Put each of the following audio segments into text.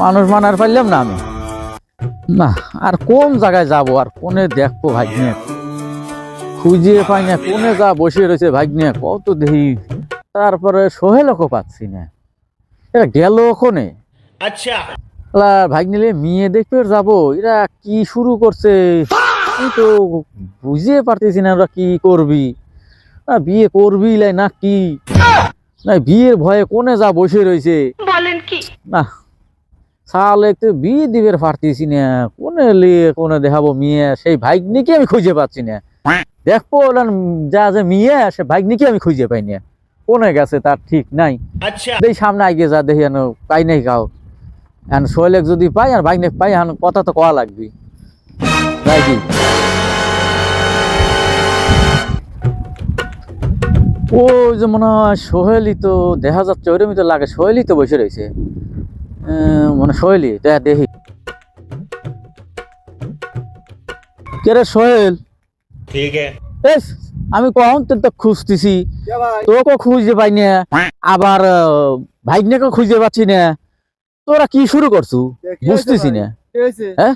মানুষ মানার পারলাম না আমি। না আর কোন জায়গায় যাব আর কোনে দেখব ভাগ্নে? খুঁজে পাই না কোনে যা বসে রয়েছে ভাগ্নে কত দেহি। তারপরে সোহেলকও পাচ্ছি না। এটা গেল ওখানে আচ্ছা। ভাগ্নিলে মেয়ে দেখবে যাব এরা কি শুরু করছে? তো বুঝিয়ে পারতেছি না ওরা কি করবি? না বিয়ে করবি না কি? না বিয়ের ভয়ে কোনে যা বসে রয়েছে? বলেন কি? না সালে তো বিয়ে দিবের পারতেছি না। কোন এলি কোন দেখাবো মিয়া? সেই ভাগ্নি কি আমি খুঁজে পাচ্ছি না। দেখব যা যে মিয়া সে ভাগ্নি কি আমি খুঁজে পাই না। কোনে গেছে তার ঠিক নাই। আচ্ছা। এই সামনে আগে যা দেখি এন পাই নাই কাউ। এখন শৈলেক যদি পাই আর ভাগ্নে পাই এখন কথা তো কয়া লাগবে। নাকি ও যে মনে হয় সোহেলি তো দেখা যাচ্ছে ওইরকমই তো লাগে সোহেলি তো বসে রয়েছে। মানে সোহেলি তো দেখি। কেরে সোহেল? ঠিক আমি কখন তোর তো খুঁজতেছি? তোকে খুঁজে পাই না। আবার ভাইনাকে খুঁজে পাচ্ছি না। তোরা কি শুরু করছু? বুঝতেছি না। হ্যাঁ?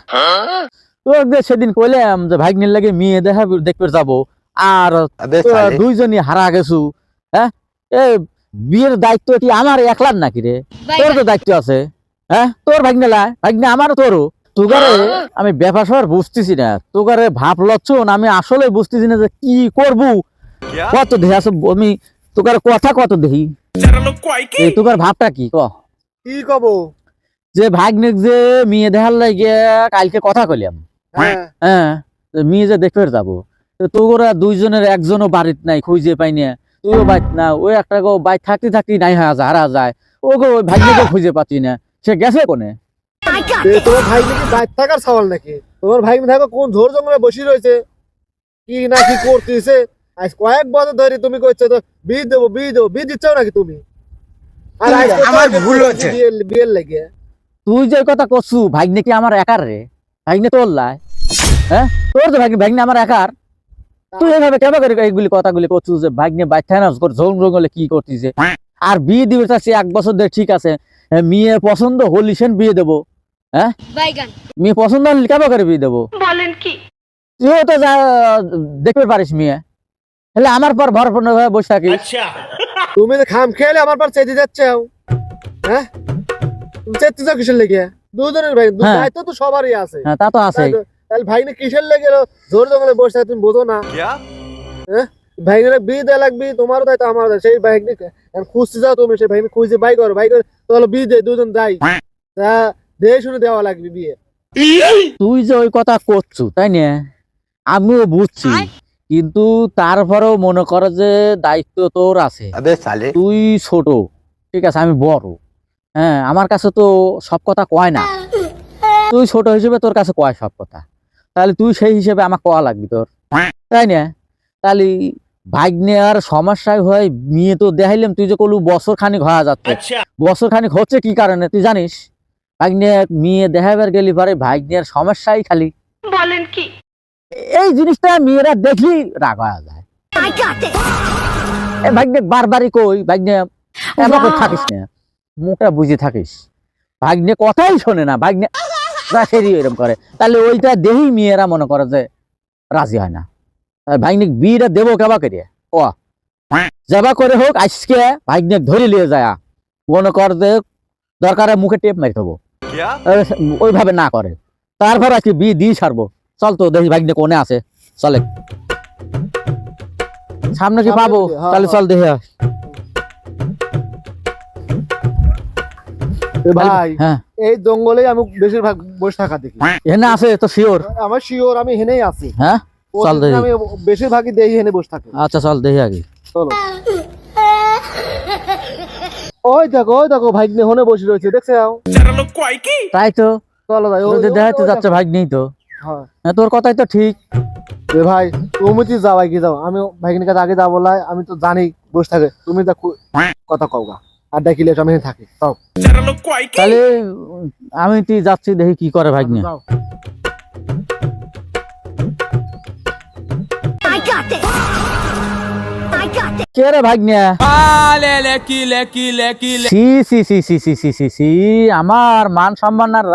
তো একদিন সেদিন কইলাম যে ভাগ্নের লাগে মেয়ে দেখা দেখবে যাব। আর দুইজনই হারা গেছু হ্যাঁ? এ বিয়ের দায়িত্ব এটি আমার? একলার নাকি রে? তোর তো দায়িত্ব আছে হ্যাঁ? তোর ভাগ্নে লাই ভাগ্নে আমারও তোরও। তোগারে আমি ব্যাপার বুঝতেছি না। তোগারে ভাব লচ্ছন আমি আসলে বুঝতেছি না যে কি করব। কত দেখি আসো আমি তোকার কথা কত দেখি এই তোকার ভাবটা কি ক? কি কব? যে ভাগ্নে যে মেয়ে দেখার লাগে কালকে কথা কইলাম। হ্যাঁ। হ্যাঁ মেয়ে যে দেখতে যাব। তো তোরা দুইজনের একজনও বাড়িত নাই খুঁজে পাই না তুইও বাইত না ওই একটা গো বাইক থাকতে থাকতে নাই হয়ে যায় হারা যায়। ও গো ওই ভাগ্যকে খুঁজে পাচ্ছি না। সে গেছে কোনে? তোমার ভাই নাকি বাইর থাকার সওয়াল নাকি? তোমার ভাই দেখো কোন জঙ্গলে বসে রয়েছে? কি না কি করতেছে? আজ কয়েক বছর ধরে তুমি কইছো তো বীজ দেবো বীজ দেবো বীজ দিচ্ছ নাকি তুমি? আর আমার ভুল হচ্ছে। বিয়ের বিয়ের লেগে? তুই যে কথা করছু ভাগ্নে কি আমার একার রে? ভাগ্নে তোর লাই। হ্যাঁ? তোর তো ভাগ্নে ভাগ্নে আমার একার। তুই এভাবে কেন করে এইগুলি কথাগুলি করছিস যে ভাগ্নে বাইঠানাস কর ঝোল জঙ্গলে কি করছিস আর বিয়ে দিবে সে এক বছর ধরে ঠিক আছে। হ্যাঁ, মেয়ে পছন্দ হলি সেন বিয়ে দেবো। হ্যাঁ? মেয়ে পছন্দ করে বিয়ে দেবো? বলেন কি? তুইও তো যা দেখতে পারিস মেয়ে। তাহলে আমার পর ভরপূর্ণ হয়ে বসে থাকি। আচ্ছা। তুমি তো খাম খেলে আমার পর চেতে যাচ্ছে হ্যাঁ? চেতে যাও কিসের লেগে? দুজনের ভাই হ্যাঁ। তো সবারই আছে। হ্যাঁ তা তো আছে তাহলে ভাইনে কিসের লেগে জোর জঙ্গলে বসে তুমি বোঝো না। হ্যাঁ? বি দেয়া লাগবি তোমারও সেই খুঁজতে যাও তুমি সেই খুঁজে বাই করো করো তাহলে বি দে দুজন যাই। তা শুনে দেওয়া লাগবে বিয়ে। তুই যে ওই কথা তাই না? আমিও বুঝছি কিন্তু তারপরেও মনে করো যে দায়িত্ব তোর আছে। তুই ছোট ঠিক আছে আমি বড়। হ্যাঁ আমার কাছে তো সব কথা কয় না। হ্যাঁ। তুই ছোট হিসেবে তোর কাছে কয় সব কথা? তাহলে তুই সেই হিসেবে আমাকে কোয়া লাগবি তোর? তাই না? তাহলে ভাগ্নে আর সমস্যায় হয় মেয়ে তো দেখাইলাম তুই যে কলু বছর খানিক হওয়া যাচ্ছে। আচ্ছা। বছর খানিক হচ্ছে কি কারণে তুই জানিস? ভাগ্নে মেয়ে দেখাবার গেলি পরে ভাগ্নের সমস্যাই খালি। বলেন কি? এই জিনিসটা মেয়েরা দেখলি রাগ হওয়া যায়। ভাগ্নে বারবারই কই ভাগ্নে থাকিস না। মুখটা বুঝে থাকিস। ভাগ্নে কথাই শোনে না ভাগ্নে রাখেরই এরকম করে। তাহলে ওইটা দেহি মেয়েরা মনে করে যে রাজি হয় না। আর বিয়েটা দেবো কেবা করে ক যাবা করে হোক আজকে ভাগ্নে ধরে নিয়ে যায়। মনে কর যে দরকারে মুখে টেপ মারি দেবো ওইভাবে না করে। তারপর আজকে বিয়ে দিয়ে ছাড়বো। চল তো দেখি ভাগ্নে কোনে আছে। চলে। সামনে কি পাবো? হ্যাঁ, তাহলে হ্যাঁ। চল দেখে। ভাই হ্যাঁ। এই জঙ্গলে আমি বেশিরভাগ বসে থাকা দেখি। এখানে আছে তো শিওর? আমার শিওর আমি হেনেই আছি। হ্যাঁ? চল দেখি। আমি বেশিরভাগই দেখি হেনে বসে থাকি। আচ্ছা চল দেখি আগে। চলো। ওই দেখো ওই দেখো ভাই হনে বসে রয়েছে দেখছে তাই তো। চলো ভাই ওই- যদি ওই- যাচ্ছে দেখো। নেই তো। হ্যাঁ। হ্যাঁ, তোর কথাই তো ঠিক। এ ভাই তুমি তো যাও আগে যাও। আমি কাছে আগে যাব আমি তো জানি বসে থাকে। তুমি তা খু- কথা কও আড্ডা কিলে আমি থাকি তাহলে আমি তুই যাচ্ছি দেখি কি করে ভাগ্নে। আমার মান সম্মান আর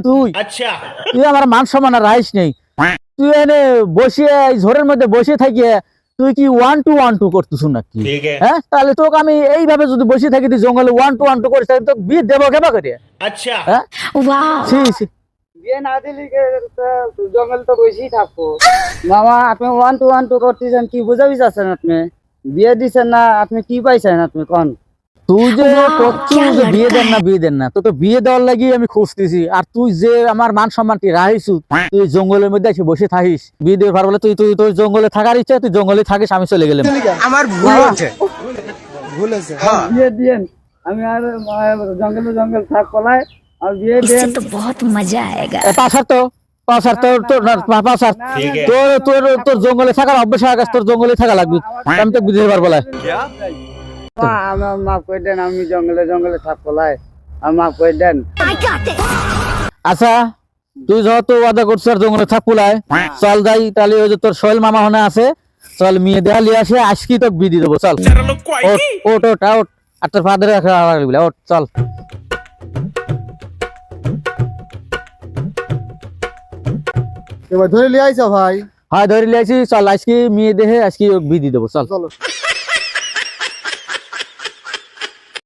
তুই। আচ্ছা। তুই মান রাইস নেই। তুই এনে বসিয়ে ঝোরের মধ্যে বসে থাকিয়ে তুই কি ওয়ান টু ওয়ান টু করতেছ নাকি? হ্যাঁ? তাহলে তোকে আমি এইভাবে যদি বসে থাকি তুই জঙ্গলে ওয়ান টু ওয়ান টু করিস তাহলে তোকে বিয়ে দেবো কেবা করে? আচ্ছা। হ্যাঁ? বিয়ে না দিলি জঙ্গল তো বসেই থাকব মামা আপনি ওয়ান টু ওয়ান টু করতেছেন কি বুঝাবি যাচ্ছেন আপনি? বিয়ে দিচ্ছেন না আপনি কি পাইছেন আপনি কোন? তুই যে যে বিয়ে দেন না বিয়ে দেন না তো বিয়ে দেওয়ার লাগি আমি আর তুই যে মান তুই জঙ্গলের মধ্যে বসে থাকিস। বিয়ে তুই তুই তোর জঙ্গলে থাকার ইচ্ছা তুই জঙ্গলে থাকিস আমি চলে গেলাম। জঙ্গলে তোর জঙ্গলে অভ্যাস তোর জঙ্গলে থাকা লাগবে। আমি তো বিদেশ পারব আমার মাফ করে দেন আমি জঙ্গলে জঙ্গলে মাফ করে দেন। আচ্ছা তুই যত ওয়াদা করছিস আর জঙ্গলে থাকুলাই চল যাই তাহলে ওই যে তোর সোহেল মামা হনে আছে চল মেয়ে দেখা লিয়ে আসে আজকে তোকে বিয়ে দেবো চল। ওট ওট ওট আউট আর তোর ফাদার ওট চল। এবার ধরে লিয়ে আইছো ভাই। হয় ধরে লিয়ে চল আজকে মেয়ে দেখে আজকে দিয়ে দেবো চল। চলো।